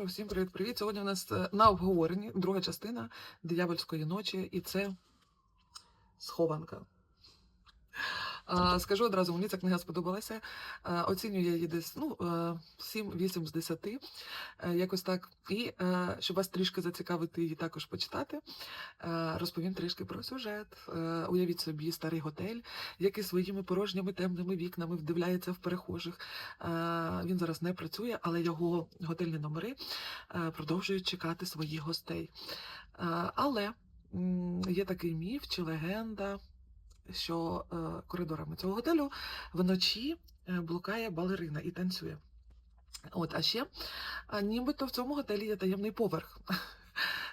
Що, всім привіт-привіт. Сьогодні у нас е, на обговоренні друга частина диявольської ночі, і це схованка. А, Скажу одразу, мені ця книга сподобалася. А, Оцінюю я її десь ну, е, 7-8 з 10, е, якось так. І е, щоб вас трішки зацікавити її також почитати, е, розповім трішки про сюжет. Е, Уявіть собі старий готель, який своїми порожніми темними вікнами вдивляється в перехожих. Е, Він зараз не працює, але його готельні номери е, продовжують чекати своїх гостей. Е, Але є такий міф чи легенда, що е, коридорами цього готелю вночі е, блукає балерина і танцює. От, а ще нібито в цьому готелі є таємний поверх,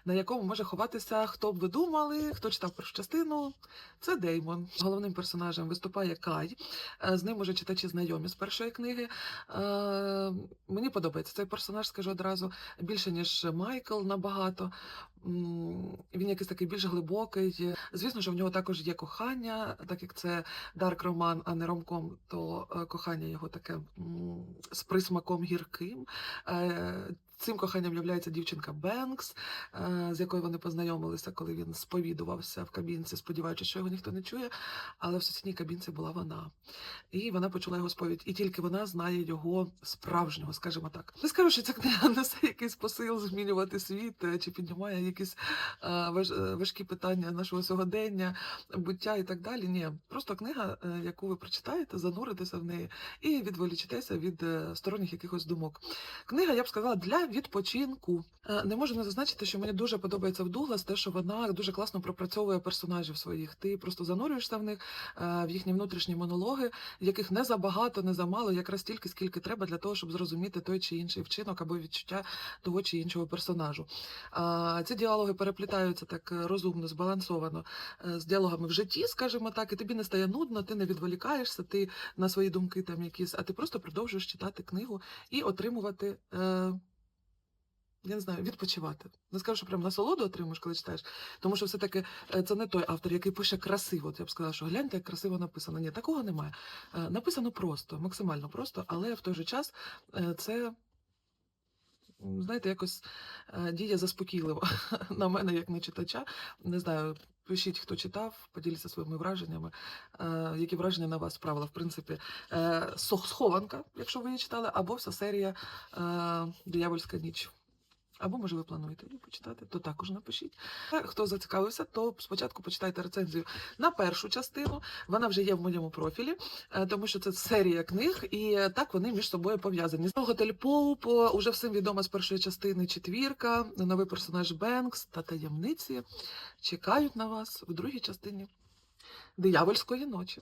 на якому може ховатися, хто б ви думали, хто читав першу частину. Це Деймон. Головним персонажем виступає Кай. Е, З ним уже читачі знайомі з першої книги. Е, Мені подобається цей персонаж, скажу одразу, більше, ніж Майкл набагато. Він якийсь такий більш глибокий. Звісно, що в нього також є кохання, так як це дарк роман, а не ромком, то е, кохання його таке з присмаком гірким. Цим коханням являється дівчинка Бенкс, е, з якою вони познайомилися, коли він сповідувався в кабінці, сподіваючись, що його ніхто не чує. Але в сусідній кабінці була вона. І вона почула його сповідь. І тільки вона знає його справжнього, скажімо так. Не скажу, що ця книга несе якийсь посил змінювати світ е, чи піднімає якісь е, важ- важкі питання нашого сьогодення, буття і так далі. Ні, просто книга, яку ви прочитаєте, зануритеся в неї і відволічитеся від сторонніх якихось думок. Книга, я б сказала, для відпочинку. Е, Не можу не зазначити, що мені дуже подобається в Дуглас, те, що вона дуже класно пропрацьовує персонажів своїх. Ти просто занурюєшся в них, е, в їхні внутрішні монологи, яких не забагато, не замало, якраз стільки, скільки треба для того, щоб зрозуміти той чи інший вчинок або відчуття того чи іншого персонажу. Ці діалоги переплітаються так е, розумно, збалансовано з діалогами в житті, скажімо так, і тобі не стає нудно, ти не відволікаєшся, ти на свої думки там якісь, а ти просто продовжуєш читати книгу і отримувати. Я не знаю, відпочивати. Не скажу, що прям насолоду отримуєш, коли читаєш. Тому що все-таки е, це не той автор, який пише красиво. Я б сказала, що гляньте, як красиво написано. Ні, такого немає. Е, Написано просто, максимально просто, але в той же час е, це. Знаєте, якось діє заспокійливо на мене, як на читача. Не знаю, пишіть, хто читав, поділіться своїми враженнями. Які враження на вас справила, в принципі, схованка, якщо ви її читали, або вся серія Диявольська ніч. Або, може, ви плануєте її почитати, то також напишіть. Хто зацікавився, то спочатку почитайте рецензію на першу частину. Вона вже є в моєму профілі, е, тому що це серія книг, і е, так вони між собою пов'язані. Готель Поуп, е, уже всім відома з першої частини четвірка, новий персонаж Бенкс та таємниці чекають на вас в другій частині Диявольської ночі.